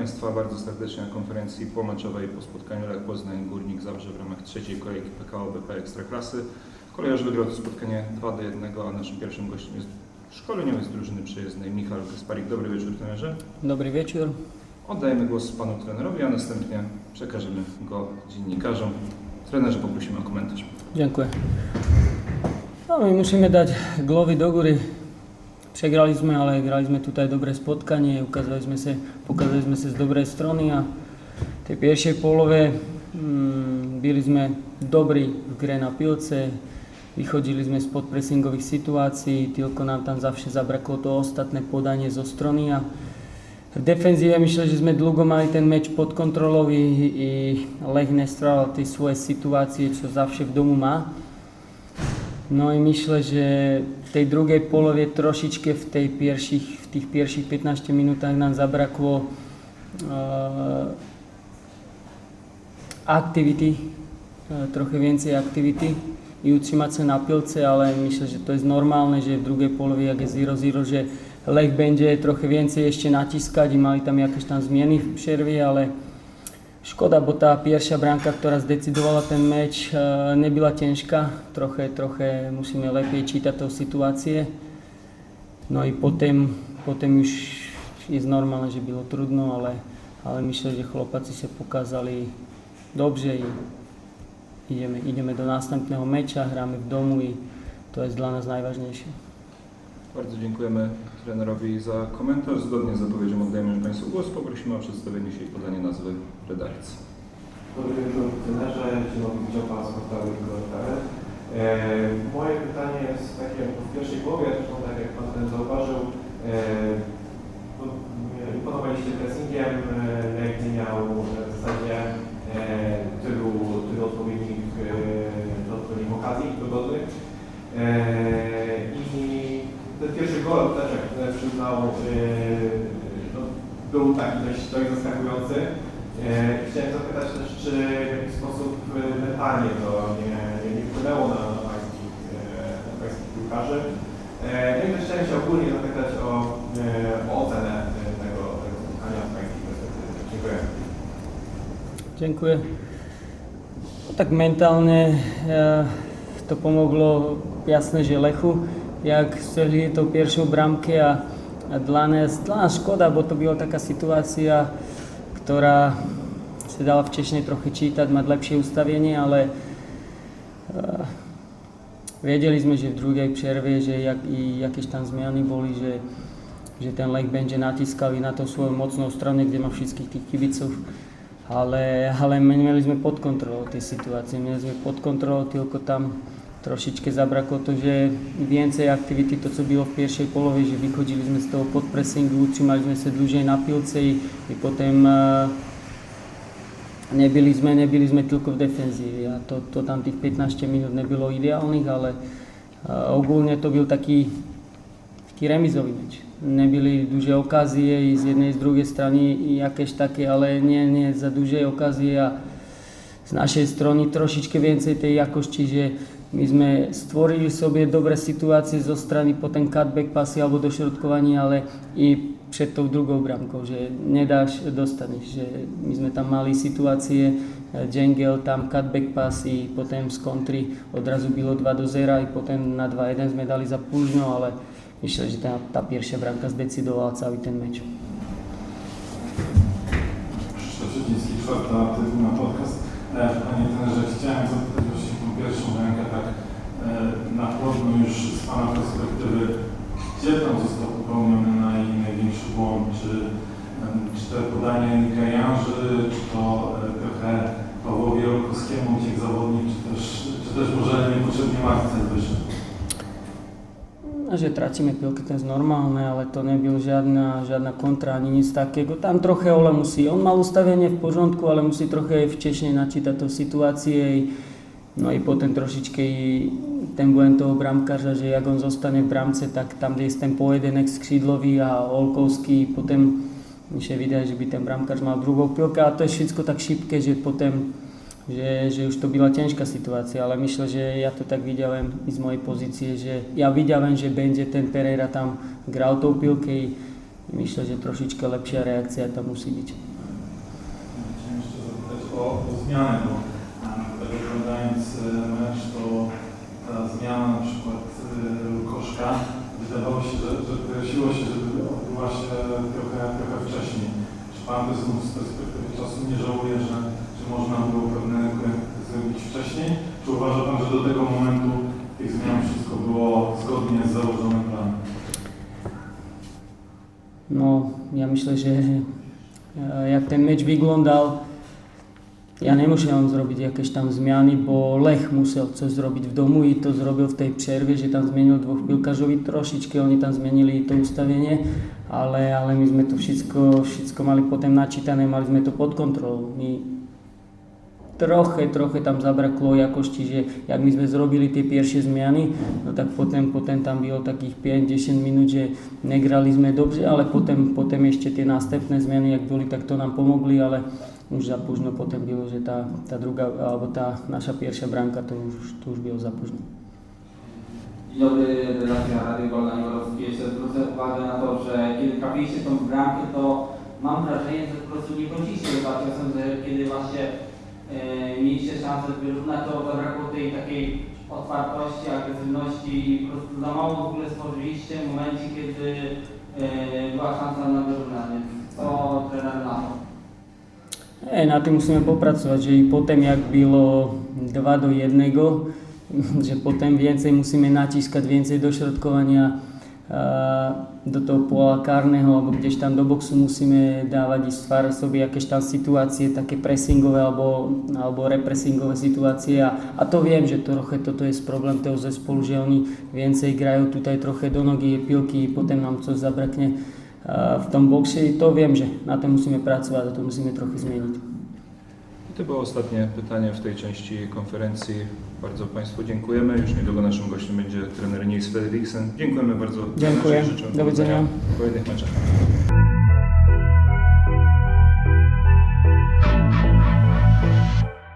Państwa bardzo serdecznie na konferencji pomeczowej po spotkaniu Lech Poznań Górnik Zabrze w ramach trzeciej kolejki PKO BP Ekstraklasy. Kolejarz wygrał to spotkanie 2 do 1, a naszym pierwszym gościem jest szkoleniowiec drużyny przyjezdnej Michał Gasparik. Dobry wieczór trenerze. Dobry wieczór. Oddajemy głos panu trenerowi, a następnie przekażemy go dziennikarzom. Trenerze poprosimy o komentarz. Dziękuję. No my musíme dať glovy do góry. Przegrali sme, ale grali sme tutaj dobré spotkanie, ukázali sme sa, pokazali sme sa z dobrej strany a tej pierwszej polove mm, byli sme dobrí v gre na pilce, vychodili sme spod pressingových situácií, tylko nám tam zavše zabraklo to ostatné podanie zo strany a v defenzíve myslel, že sme dlho mali ten meč pod kontrolou i, i Lech nestrával tie svoje situácie, čo zavše v domu má. No i myślę, že v tej druhej polovie trošičke v, tej pierwszych, v tých pierwszych 15 minútach nám zabraklo uh, aktivity, uh, trochę więcej aktivity i utrzymať sa na pilce, ale myślę, že to je normálne, že v druhej polovi, jak je 0-0, že Lech będzie trochę więcej ešte natiskať i mali tam jakéž tam zmieny v přervě, ale Škoda, bo tá pierwsza bramka, ktorá zdecidovala ten meč, e, nebyla ťažká. Troche, troche musíme lepiej čítať to situácie. No i potom, potom už je normálne, že bylo trudno, ale, ale myslím, že chlopaci sa pokázali dobře i ideme, ideme do następného meča, hráme v domu i to jest dla nas najważniejsze. Bardzo dziękujemy trenerowi za komentarz. Zgodnie z zapowiedzią oddajemy Państwu głos. Poprosimy o przedstawienie się i podanie nazwy redakcji. Dobry wieczór trenerze, Wydział Pana Sportowy Igor Karel. E, moje pytanie jest takie, w pierwszej połowie, zresztą tak jak Pan ten zauważył, e, no, e, imponowaliście pressingiem, e, nie miał w zasadzie e, tylu, tylu odpowiednich, e, odpowiednich okazji dogodnych. E, też, jak trener przyznał, e, no, był taki dość, dość zaskakujący. E, Chciałem zapytać też, czy w jakiś sposób e, mentalnie to nie, nie, wpłynęło na, na, pańskich, na pańskich piłkarzy. No i też chciałem się ogólnie zapytać o, o ocenę tego, tego spotkania z pańskiej perspektywy. Dziękuję. Dziękuję. Tak mentálne e, to pomoglo jasné, že Lechu, jak strelili tou pierwszą bramkę a, a dla škoda, bo to byla taká situácia, ktorá sa dala včešne trochu čítať, mať lepšie ustavenie, ale e, vedeli sme, že v druhej přervě, že jak, i jakiež tam zmiany boli, že, že ten Lech będzie natiskal i na to svoju mocnou stranu, kde má všetkých tých kibicov ale, ale my jsme pod kontrolou ty situace, měli jsme pod kontrolou, tylko tam trošičke zabraklo to, že więcej aktivity, to co bylo v pierwszej polově, že vychodili jsme z toho podpressingu, utrzymali jsme se dlhšie na pilce i, potom uh, nebyli jsme, nebyli jsme tylko v defenzívě a to, to tam tých 15 minút nebylo ideálnych, ale uh, ogólne to byl taký, taký remizový meč. Nebyli duže okazie i z jednej, z druhej strany jakéž také, ale nie, nie za duže okazie a z našej strany trošičke więcej tej jakosti, že my sme stvorili sobie dobré situácie zo strany po ten cutback pasy alebo došrotkovanie, ale i před tou druhou bramkou, že nedáš, dostaneš. Že my sme tam mali situácie, Jengel tam cutback pass i potom z kontry odrazu bylo 2 do 0 i potom na 2-1 sme dali za púžno, ale myślę, že tá, tá pierwsza bramka zdecydovala celý ten meč. Szydziński, czwarta Trybuna Podcast. E, Panie trenerze, chciałem zapytać właśnie tą pierwszą rękę tak e, na chłodno już z Pana perspektywy, gdzie tam został popełniony naj, największy błąd? Czy, czy to podanie Gajarzy, czy to e, trochę Pawłowi Olkowskiemu uciekł zawodnik, czy też, czy też może niepotrzebnie Marcel wyszedł? No, že tracíme pilky, to je normálne, ale to nebyl žiadna, žiadna kontra ani nic takého. Tam troche Ole musí, on mal ustavenie v pořádku, ale musí troche včešne načítať to situácie. No i potom trošičke i ten budem toho bramkařa, že jak on zostane v bramce, tak tam, kde je ten pojedenek skřídlový a Olkovský, potom myše videa, že by ten bramkař mal druhou pilku a to je všetko tak šipké, že potom že, že už to byla ťažká situácia, ale myslel, že ja to tak i z mojej pozície, že ja vidałem, že będzie ten Pereira tam gral tou pilkej, myslel, že trošička lepšia reakcia tam musí byť. o, o zmianę, bo ta zmiana na przykład e, Lukoszka wydawało się, że, że prosiło się, żeby odbyła się trochę, trochę wcześniej. Czy Pan z perspektywy czasu nie żałuje, że, że można było pewne korekty zrobić wcześniej? Czy uważa Pan, że do tego momentu tych zmian wszystko było zgodnie z założonym planem? No, ja myślę, že e, jak ten meč vyglądal, ja nemusel zrobiť jakieś tam zmiany, bo Lech musel coś zrobiť v domu i to zrobil v tej přerve, že tam zmenil dvoch pilkařovi trošičky, oni tam zmenili to ustavenie, ale, ale my sme to všetko, všetko mali potom načítané, mali sme to pod kontrolou. My troche, troche tam zabraklo jakosti, že jak my sme zrobili tie pierwsze zmiany, no tak potom, potom tam bylo takých 5-10 minút, že negrali sme dobře, ale potom, potom ešte tie następné zmiany, jak boli, tak to nám pomogli, ale už za późno potom bylo, že tá, tá druhá, alebo tá naša pierwsza bramka, to už, to už bylo za późno. Dzień dobry, redakcja Rady Golda Niewolowskiej. Jeszcze zwrócę uwagę na to, że kiedy trafiliście tą bramkę, to mam wrażenie, że po prostu nie kończyliście chyba czasem, że kiedy właśnie e, mieliście szansę wyrównać, to zabrakło tej takiej otwartości, agresywności i po prostu za mało w ogóle stworzyliście w momencie, kiedy e, była szansa na wyrównanie. Co trener na to? E, na tým musíme popracovať, že potom, jak bylo 2 do 1, že potom więcej musíme natískať, więcej došrotkovania do toho pola kárneho, alebo kdež tam do boxu musíme dávať i stvárať sobie jakéž tam situácie, také pressingové alebo, alebo repressingové situácie. A, a to viem, že troche toto je problém toho zespolu, že oni więcej grajú tutaj troche do nogy pilky, potom nám coś zabrakne v tom boxe i to wiem, že na to musíme pracovať a to musíme trochę zmienić. I to było ostatnie pytanie w tej części konferencji. Bardzo Państwu dziękujemy. Już niedługo naszym gościem będzie trener Nils Frederiksen. Dziękujemy bardzo. Dziękuję. Do widzenia. w kolejnych meczach.